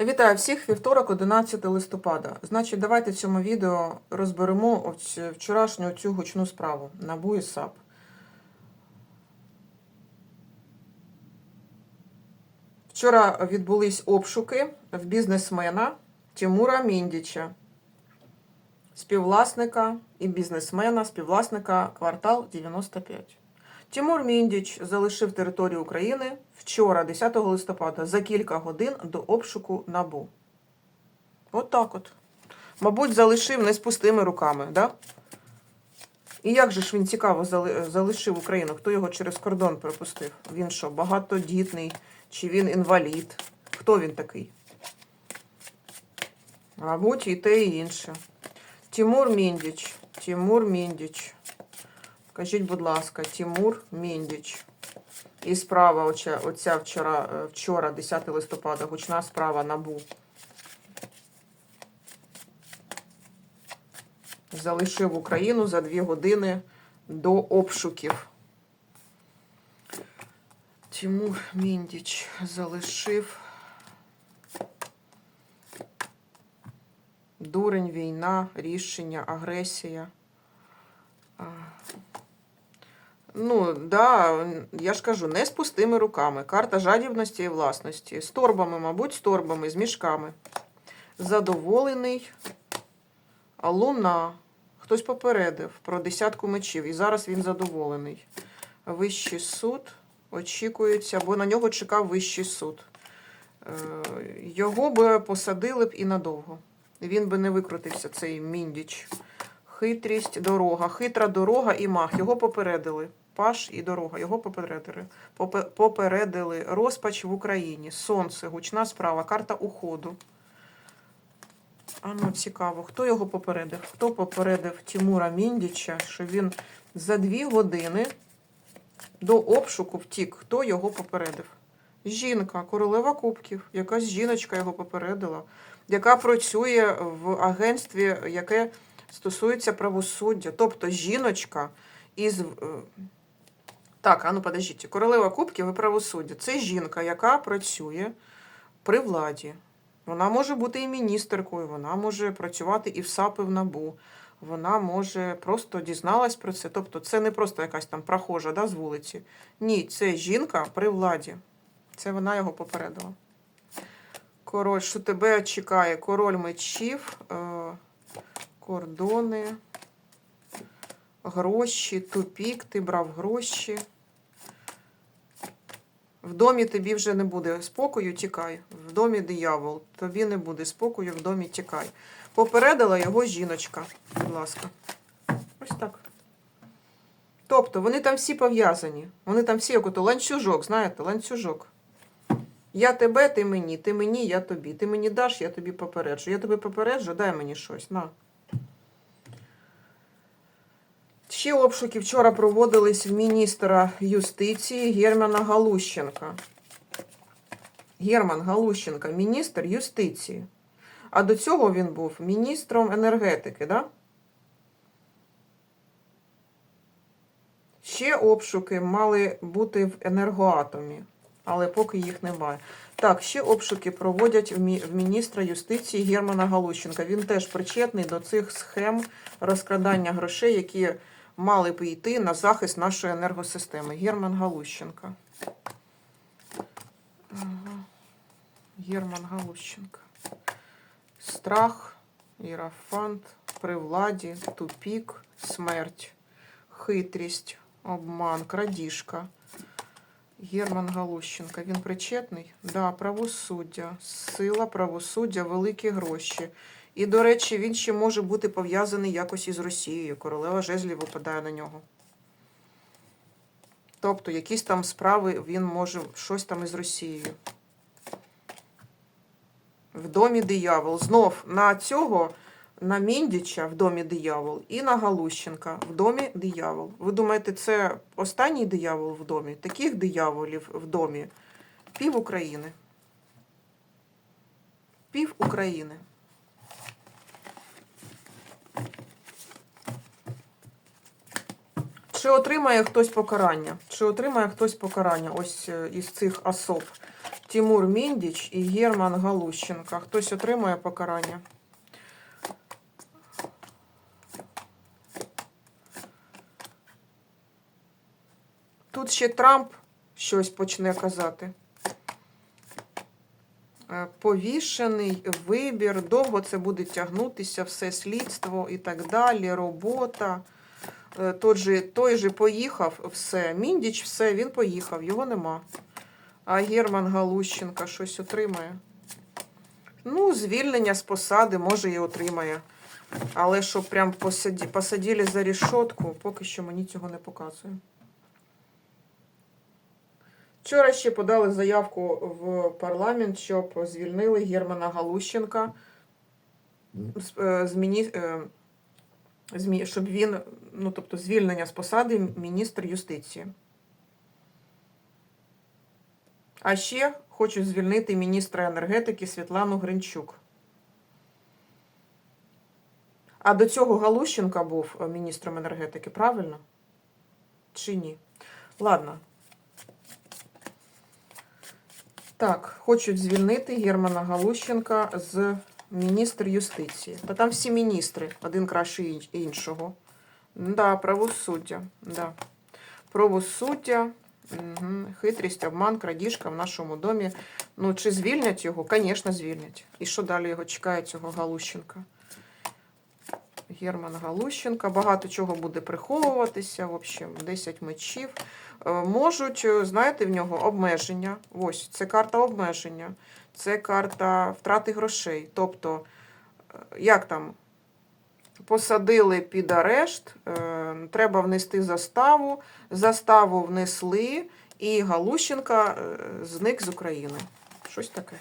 Вітаю всіх, вівторок, 11 листопада. Значить, давайте в цьому відео розберемо вчорашню цю гучну справу НАБУ і САП. Вчора відбулись обшуки в бізнесмена Тимура Міндіча, співвласника і бізнесмена, співвласника квартал 95. Тимур Міндіч залишив територію України вчора, 10 листопада, за кілька годин до обшуку НАБУ. От так от. Мабуть, залишив не з пустими руками, да? І як же ж він цікаво залишив Україну? Хто його через кордон пропустив? Він що, багатодітний? Чи він інвалід? Хто він такий? Мабуть, і те, і інше. Тимур Міндіч. Тимур Міндіч. Скажіть, будь ласка, Тимур Міндіч. І справа оця, оця вчора, е, вчора, 10 листопада, гучна справа НАБУ. Залишив Україну за дві години до обшуків. Тимур Міндіч залишив. Дурень, війна, рішення, агресія. Ну, да, я ж кажу, не з пустими руками. Карта жадібності і власності. З торбами, мабуть, з торбами, з мішками. Задоволений. Луна. Хтось попередив про десятку мечів. І зараз він задоволений. Вищий суд очікується, бо на нього чекав вищий суд. Е, Його би посадили б і надовго. Він би не викрутився, цей міндіч. Хитрість, дорога. Хитра дорога і мах. Його попередили. Паш і дорога. Його попередили. Попередили. Розпач в Україні. Сонце, гучна справа, карта уходу. А ну, цікаво, хто його попередив? Хто попередив Тимура Міндіча, що він за дві години до обшуку втік? Хто його попередив? Жінка, королева кубків, якась жіночка його попередила, яка працює в агентстві, яке стосується правосуддя. Тобто жіночка із. Так, а ну подождіть, королева кубків і правосуддя. Це жінка, яка працює при владі. Вона може бути і міністеркою, вона може працювати і в САП, і в НАБУ. Вона може просто дізналась про це. Тобто це не просто якась там прохожа да, з вулиці. Ні, це жінка при владі. Це вона його попередила. Король, що тебе чекає? Король мечів, е, кордони, гроші, тупік, ти брав гроші. В домі тобі вже не буде спокою, тікай. В домі диявол. Тобі не буде спокою, в домі тікай. Попередила його жіночка. Будь ласка. Ось так. Тобто вони там всі пов'язані. Вони там всі, як ото ланцюжок, знаєте, ланцюжок. Я тебе, ти мені, ти мені, я тобі. Ти мені даш, я тобі попереджу. Я тобі попереджу, дай мені щось. На. Ще обшуки вчора проводились в міністра юстиції Германа Галущенка. Герман Галущенка, міністр юстиції. А до цього він був міністром енергетики, да? Ще обшуки мали бути в енергоатомі, але поки їх немає. Так, ще обшуки проводять в міністра юстиції Германа Галущенка. Він теж причетний до цих схем розкрадання грошей, які мали б йти на захист нашої енергосистеми. Герман Галущенка. Ага. Герман Галущенка. Страх, ірафант, при владі, тупік, смерть, хитрість, обман, крадіжка. Герман Галущенка. Він причетний? Да, правосуддя, сила правосуддя, великі гроші. І, до речі, він ще може бути пов'язаний якось із Росією. Королева жезлів випадає на нього. Тобто, якісь там справи він може щось там із Росією. В домі диявол. Знов на цього, на Міндіча в домі диявол і на Галущенка в домі диявол. Ви думаєте, це останній диявол в домі? Таких дияволів в домі пів України. Пів України. Чи отримає хтось покарання? Чи отримає хтось покарання ось е, із цих особ? Тимур Міндіч і Герман Галущенка. Хтось отримує покарання? Тут ще Трамп щось почне казати. Е, Повішений вибір, довго це буде тягнутися, все слідство і так далі, робота. Е, Той же, той же поїхав, все. Міндіч, все, він поїхав, його нема. А Герман Галущенка щось отримає. Ну, звільнення з посади, може, і отримає. Але щоб прям посаді, посадили за рішотку, поки що мені цього не показує. Вчора ще подали заявку в парламент, щоб звільнили Германа Галущенка, з, е, з міні- е, з мі- щоб він, ну тобто звільнення з посади міністр юстиції. А ще хочуть звільнити міністра енергетики Світлану Гринчук. А до цього Галущенка був е, міністром енергетики, правильно? Чи ні? Ладно. Так, хочуть звільнити Германа Галущенка з міністр юстиції. Та там всі міністри, один краще іншого. Да, правосуддя. Да. Правосуддя, угу. хитрість, обман, крадіжка в нашому домі. Ну, чи звільнять його? Звісно, звільнять. І що далі його чекає, цього Галущенка? Герман Галущенка. Багато чого буде приховуватися. В общем, 10 мечів. Е, Можуть, е, знаєте, в нього обмеження. Ось, це карта обмеження. Це карта втрати грошей. Тобто, е, як там, посадили під арешт, треба внести заставу, заставу внесли, і Галущенка зник з України. Щось таке.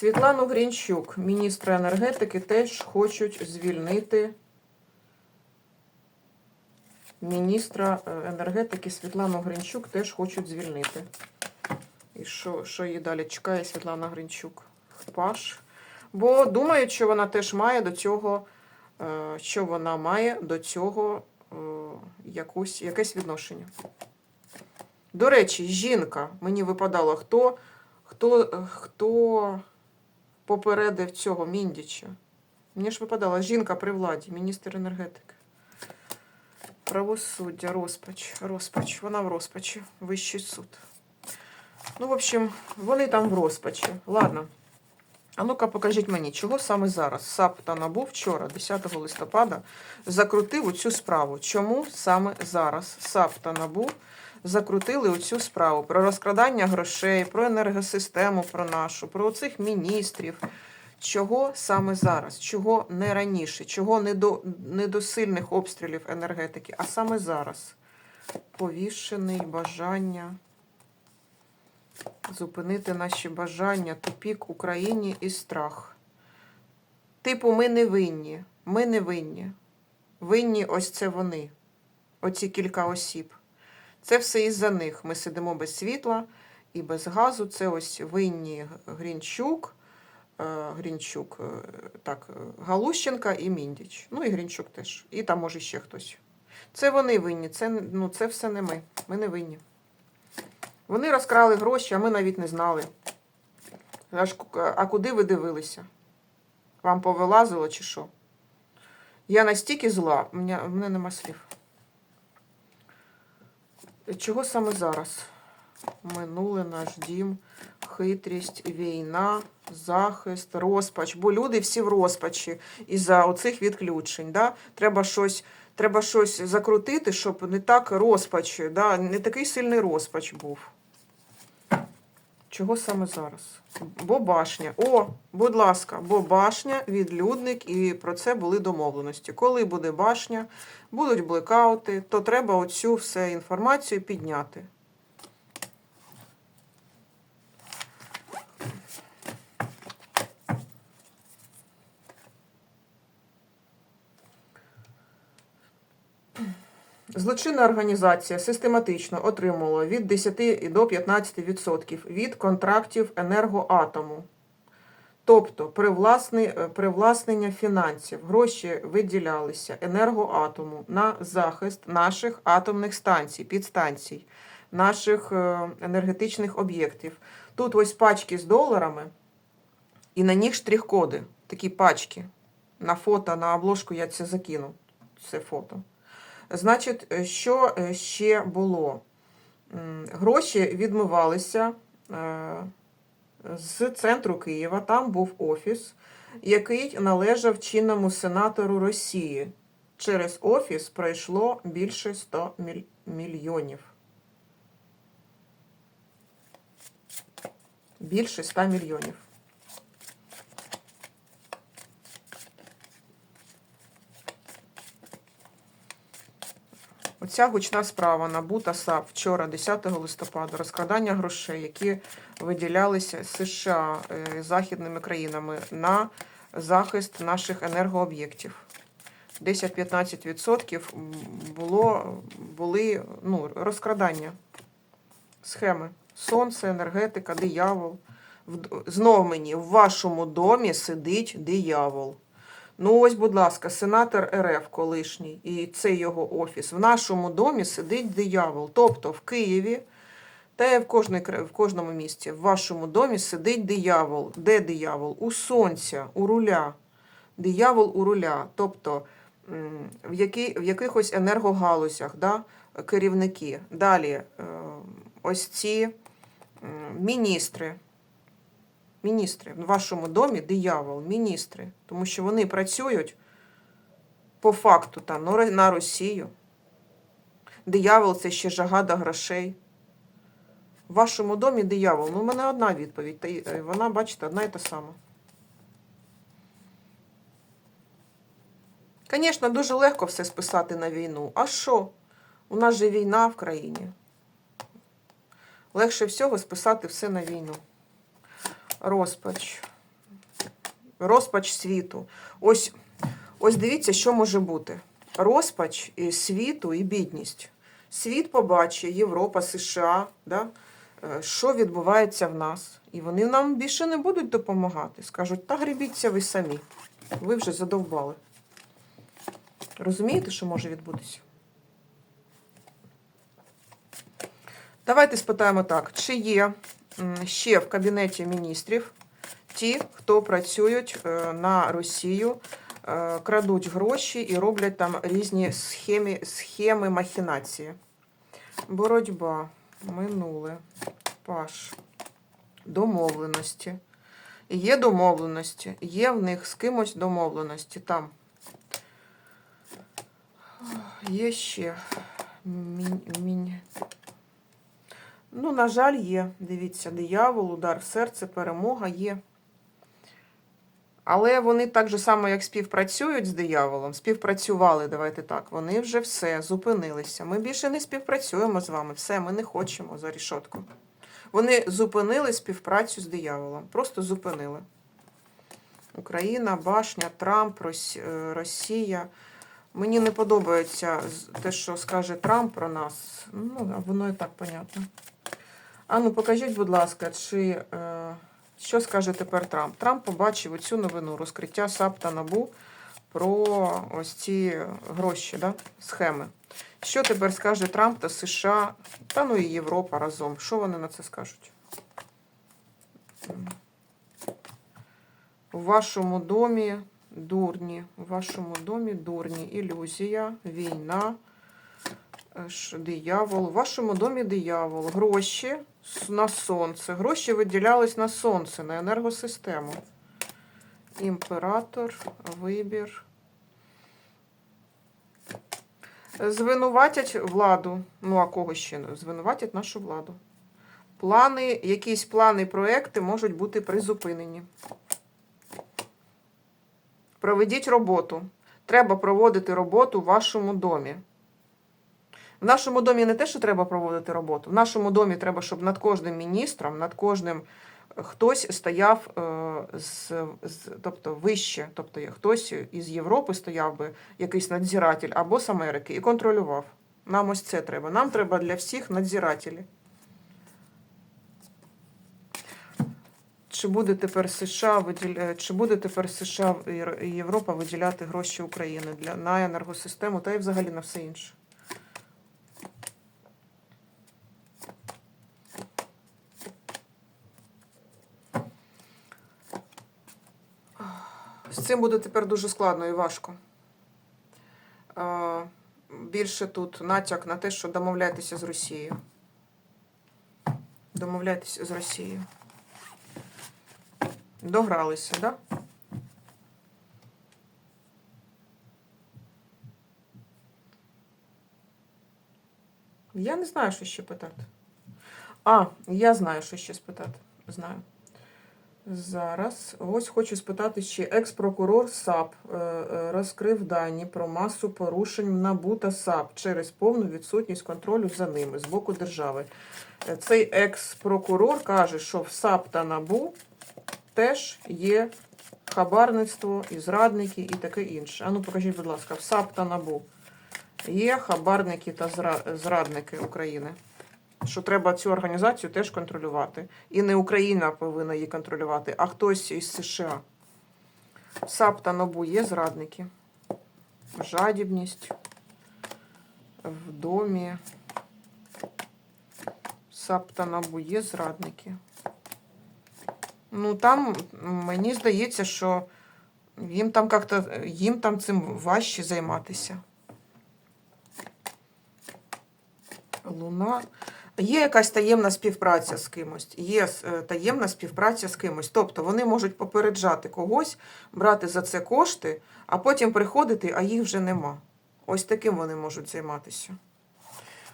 Світлану Грінчук, міністра енергетики, теж хочуть звільнити міністра е, енергетики Світлану Гринчук теж хочуть звільнити. І що, що її далі чекає Світлана Гринчук? Паш. Бо думають, що вона теж має до цього, е, що вона має до цього е, якусь, якесь відношення. До речі, жінка, мені випадало, хто, хто, хто попередив цього Міндіча. Мені ж випадала жінка при владі, міністр енергетики. Правосуддя, розпач, розпач. Вона в розпачі. Вищий суд. Ну, в общем, вони там в розпачі. Ладно. А ну-ка, покажіть мені, чого саме зараз САП та НАБУ вчора, 10 листопада, закрутив оцю справу. Чому саме зараз САП та НАБУ закрутили оцю справу про розкрадання грошей, про енергосистему, про нашу, про оцих міністрів. Чого саме зараз? Чого не раніше? Чого не до, не до сильних обстрілів енергетики, а саме зараз? Повішений бажання зупинити наші бажання, тупік Україні і страх. Типу, ми не винні. Ми не винні. Винні ось це вони. Оці кілька осіб. Це все із-за них. Ми сидимо без світла і без газу. Це ось винні Грінчук. е, Грінчук, е, так, е, Галущенка і Міндіч. Ну і Грінчук теж. І там може ще хтось. Це вони винні, це, ну, це все не ми. Ми не винні. Вони розкрали гроші, а ми навіть не знали. А куди ви дивилися? Вам повилазило чи що? Я настільки зла, мене, мене нема слів. Чого саме зараз? Минуле наш дім, хитрість, війна, захист, розпач. Бо люди всі в розпачі із-за оцих відключень. Да? Треба щось. Треба щось закрутити, щоб не так розпач, да? не такий сильний розпач був. Чого саме зараз? Бо башня. О, будь ласка, бо башня, відлюдник, і про це були домовленості. Коли буде башня, будуть блекаути, то треба оцю все інформацію підняти. Злочинна організація систематично отримувала від 10 до 15% від контрактів енергоатому. Тобто е, привласнення фінансів, гроші виділялися енергоатому на захист наших атомних станцій, підстанцій. наших е, енергетичних об'єктів. Тут ось пачки з доларами, і на них штрих-коди, такі пачки. На фото, на обложку я це закину, це фото. Значить, е, що е, ще було? Гроші відмивалися е, з центру Києва, там був офіс, який належав чинному сенатору Росії. Через офіс пройшло більше 100 мільйонів. Більше 100 мільйонів. Оця гучна справа набута САП вчора, 10 листопада, розкрадання грошей, які виділялися США е, західними країнами на захист наших енергооб'єктів. 10-15% було, були ну, розкрадання схеми. Сонце, енергетика, диявол. Знов мені, в вашому домі сидить диявол. Ну, ось, будь ласка, сенатор РФ колишній, і це його офіс. В нашому домі сидить диявол. Тобто в Києві та в, кожній, в кожному місті, в вашому домі сидить диявол. Де диявол? У сонця, у руля. Диявол у руля. Тобто в, які, в якихось енергогалузях да, керівники. Далі е, ось ці міністри. Міністри. В вашому домі диявол, міністри. Тому що вони працюють по факту там на Росію. Диявол це ще жага до грошей. В вашому домі диявол. Ну, у мене одна відповідь. Та е, вона, бачите, одна і та сама. Звісно, дуже легко все списати на війну. А що? У нас же війна в країні. Легше всього списати все на війну. Розпач. Розпач світу. Ось, ось дивіться, що може бути. Розпач і світу і бідність. Світ побачить, Європа, США, да? е, що відбувається в нас. І вони нам більше не будуть допомагати. Скажуть, та гребіться ви самі. Ви вже задовбали. Розумієте, що може відбутися? Давайте спитаємо так: чи є ще в Кабінеті міністрів ті, хто працюють е, на Росію, е, крадуть гроші і роблять там різні схеми, схеми махінації. Боротьба, минуле, паш, домовленості. Є домовленості, є в них з кимось домовленості там. Є ще. Мінь, мінь. Ну, на жаль, є. Дивіться, диявол, удар в серце, перемога є. Але вони так же само, як співпрацюють з дияволом, співпрацювали, давайте так. Вони вже все зупинилися. Ми більше не співпрацюємо з вами. Все, ми не хочемо за рішотку. Вони зупинили співпрацю з дияволом. Просто зупинили. Україна, башня, Трамп, е, Росія. Мені не подобається те, що скаже Трамп про нас. Ну, воно і так понятно. А ну покажіть, будь ласка, чи е, що скаже тепер Трамп? Трамп побачив оцю новину розкриття САП та НАБУ про ось ці гроші, да? схеми. Що тепер скаже Трамп та США, та ну і Європа разом? Що вони на це скажуть? У вашому домі дурні. У вашому домі дурні. Ілюзія, війна, е, диявол. У вашому домі диявол. Гроші на сонце. Гроші виділялись на сонце, на енергосистему. Імператор, вибір. Звинуватять владу. Ну, а кого ще? Звинуватять нашу владу. Плани, якісь плани, проекти можуть бути призупинені. Проведіть роботу. Треба проводити роботу в вашому домі. В нашому домі не те, що треба проводити роботу. В нашому домі треба, щоб над кожним міністром, над кожним е, хтось стояв е, з, з, тобто вище, тобто хтось із Європи стояв би, якийсь надзиратель або з Америки і контролював. Нам ось це треба. Нам треба для всіх надзирателі. Чи буде тепер США виділя... чи буде тепер США і Європа виділяти гроші України для на енергосистему та й взагалі на все інше? З цим буде тепер дуже складно і важко. Е, Більше тут натяк на те, що домовляйтеся з Росією. Домовляйтеся з Росією. Догралися, так? Да? Я не знаю, що ще питати. А, я знаю, що ще спитати. Знаю. Зараз. Ось хочу спитати, чи екс-прокурор САП е, е, розкрив дані про масу порушень НАБУ та САП через повну відсутність контролю за ними з боку держави. Е, Цей екс-прокурор каже, що в САП та НАБУ теж є хабарництво і зрадники і таке інше. Ану, покажіть, будь ласка, в САП та НАБУ є хабарники та зра- зрадники України. Що треба цю організацію теж контролювати. І не Україна повинна її контролювати, а хтось із США. САП та НАБУ є зрадники. Жадібність в домі. САП та НАБУ є зрадники. Ну там мені здається, що їм там як-то їм там цим важче займатися. Луна. Є якась таємна співпраця з кимось, є е, таємна співпраця з кимось. Тобто вони можуть попереджати когось, брати за це кошти, а потім приходити, а їх вже нема. Ось таким вони можуть займатися.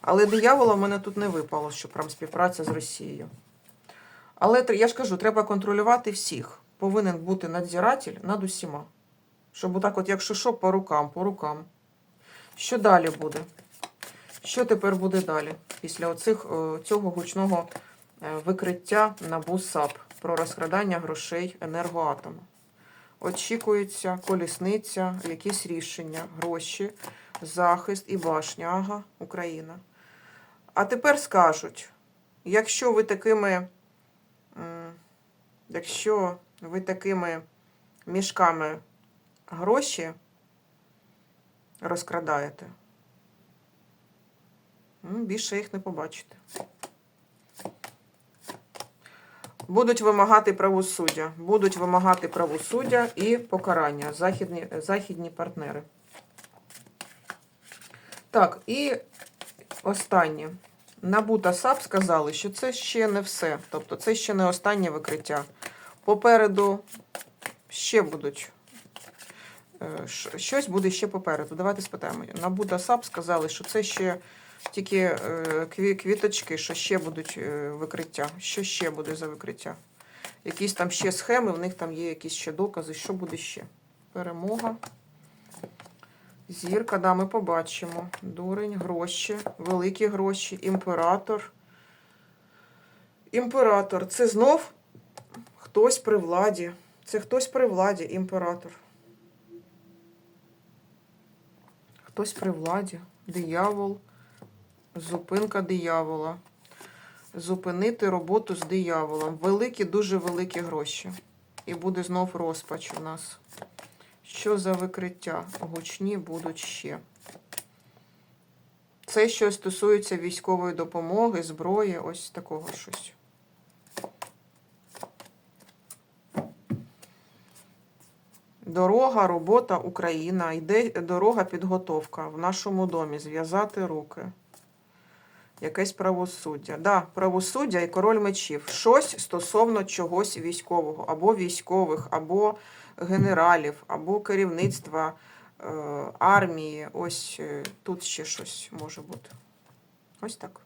Але диявола в мене тут не випало, що прям співпраця з Росією. Але я ж кажу, треба контролювати всіх. Повинен бути надзиратель над усіма. Щоб отак, от, якщо що, по рукам, по рукам. Що далі буде? Що тепер буде далі? Після оцих, е, цього гучного е, викриття НАБУ САП про розкрадання грошей енергоатому. Очікується колісниця, якісь рішення, гроші, захист і башня. Ага, Україна. А тепер скажуть, якщо ви такими, якщо ви такими мішками гроші розкрадаєте, м, більше їх не побачите. Будуть вимагати правосуддя. Будуть вимагати правосуддя і покарання західні, західні партнери. Так, і останнє. НАБУ та САП сказали, що це ще не все. Тобто це ще не останнє викриття. Попереду ще будуть. е, Щось буде ще попереду. Давайте спитаємо. НАБУ та САП сказали, що це ще тільки е, квіточки, що ще будуть е, викриття. Що ще буде за викриття? Якісь там ще схеми, в них там є якісь ще докази. Що буде ще? Перемога. Зірка, да, ми побачимо. Дурень, гроші, великі гроші, імператор. Імператор. Це знов хтось при владі. Це хтось при владі, імператор. Хтось при владі. Диявол. Зупинка диявола. Зупинити роботу з дияволом. Великі, дуже великі гроші. І буде знов розпач у нас. Що за викриття? Гучні будуть ще. Це що стосується військової допомоги, зброї, ось такого щось. Дорога, робота, Україна. Йде дорога, підготовка в нашому домі. Зв'язати руки. Якесь правосуддя. Да, правосуддя і король мечів. Щось стосовно чогось військового, або військових, або генералів, або керівництва е, армії. Ось е, тут ще щось може бути. Ось так.